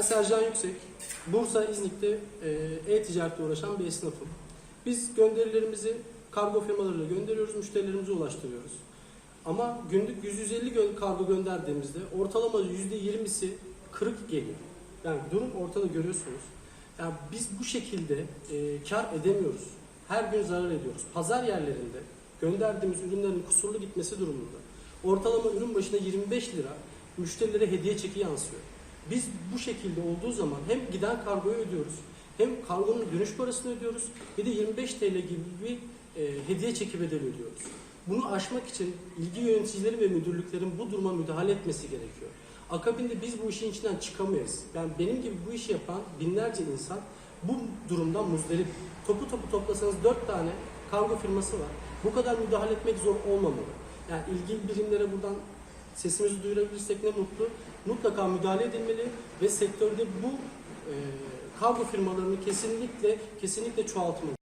Sercan Yüksek. Bursa İznik'te e, e-ticaretle uğraşan bir esnafım. Biz gönderilerimizi kargo firmalarıyla gönderiyoruz, müşterilerimize ulaştırıyoruz. Ama günlük 150 gö- kargo gönderdiğimizde ortalama %20'si kırık geliyor. Yani durum ortada görüyorsunuz. Yani biz bu şekilde e, kar edemiyoruz. Her gün zarar ediyoruz. Pazar yerlerinde gönderdiğimiz ürünlerin kusurlu gitmesi durumunda ortalama ürün başına 25 lira müşterilere hediye çeki yansıyor. Biz bu şekilde olduğu zaman hem giden kargoyu ödüyoruz, hem kargonun dönüş parasını ödüyoruz, bir de 25 TL gibi bir e, hediye çeki bedeli ödüyoruz. Bunu aşmak için ilgi yöneticileri ve müdürlüklerin bu duruma müdahale etmesi gerekiyor. Akabinde biz bu işin içinden çıkamayız. Yani benim gibi bu işi yapan binlerce insan bu durumdan muzdarip. Topu topu toplasanız 4 tane kargo firması var. Bu kadar müdahale etmek zor olmamalı. Yani ilgili birimlere buradan sesimizi duyurabilirsek ne mutlu. Mutlaka müdahale edilmeli ve sektörde bu e, kargo firmalarını kesinlikle kesinlikle çoğaltmalı.